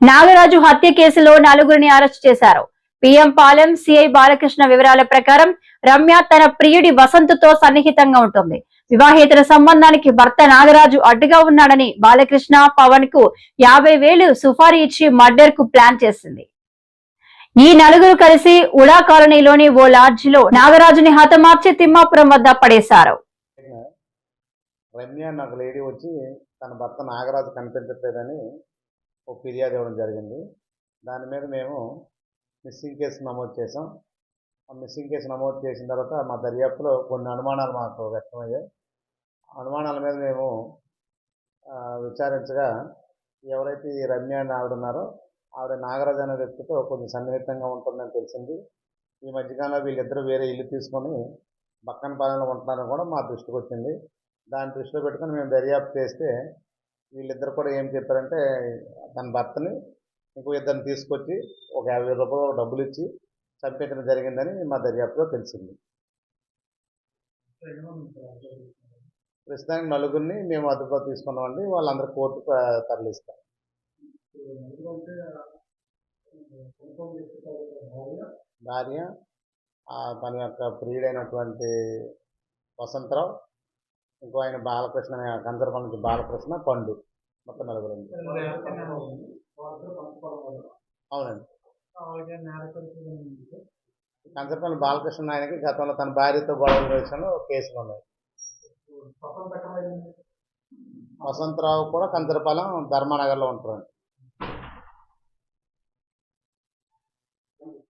నాగరాజు హత్య కేసులో నలుగురిని అరెస్ట్ చేశారు. పిఎం పాలెం సిఐ బాలకృష్ణ వివరాల ప్రకారం రమ్య తన ప్రియుడి వసంత్తో సన్నిహితంగా ఉంటుంది. వివాహేతర సంబంధానికి భర్త నాగరాజు అడ్డుగా ఉన్నాడని బాలకృష్ణ పవన్కు యాభై వేలు సుఫారీ ఇచ్చి మర్డర్కు ప్లాన్ చేసింది. ఈ నలుగురు కలిసి ఉడా కాలనీలోని ఓ లాడ్జిలో నాగరాజుని హతమార్చి తిమ్మాపురం వద్ద పడేశారు. రమ్య నాకు లేడీ వచ్చి తన భర్త నాగరాజు కనిపించట్లేదని ఒక ఫిర్యాదు ఇవ్వడం జరిగింది. దాని మీద మేము మిస్సింగ్ కేసు నమోదు చేసాం ఆ మిస్సింగ్ కేసు నమోదు చేసిన తర్వాత మా దర్యాప్తులో కొన్ని అనుమానాలు మాకు వ్యక్తమయ్యాయి. అనుమానాల మీద మేము విచారించగా ఎవరైతే ఈ రమ్య అని ఆవిడ ఉన్నారో ఆవిడ నాగరాజు అనే వ్యక్తితో కొంచెం సన్నిహితంగా ఉంటుందని తెలిసింది. ఈ మధ్యకాలంలో వీళ్ళిద్దరూ వేరే ఇల్లు తీసుకొని పక్కన పాలనలో ఉంటున్నారని కూడా మా దృష్టికి వచ్చింది. దాని దృష్టిలో పెట్టుకొని మేము దర్యాప్తు చేస్తే వీళ్ళిద్దరు కూడా ఏం చెప్పారంటే తన భర్తని ఇంకో ఇద్దరిని తీసుకొచ్చి ఒక యాభై రూపాయలు డబ్బులు ఇచ్చి చంపించడం జరిగిందని మా దర్యాప్తులో తెలిసింది. ప్రస్తుతానికి నలుగురిని మేము అదుపులో తీసుకున్నామండి. వాళ్ళందరూ కోర్టు తరలిస్తాం భార్య తన యొక్క ప్రియుడైనటువంటి వసంతరావు ఇంకో ఆయన బాలకృష్ణ కంచరపల్లి నుంచి బాలకృష్ణ పండు. మొత్తం నలుగురు అవునండి. కంచరపల్లి బాలకృష్ణ ఆయనకి గతంలో తన భార్యతో గొడవల విషయంలో కేసులు ఉన్నాయి. వసంతరావు కూడా కంచరపాలెం ధర్మానగర్లో ఉంటారండి.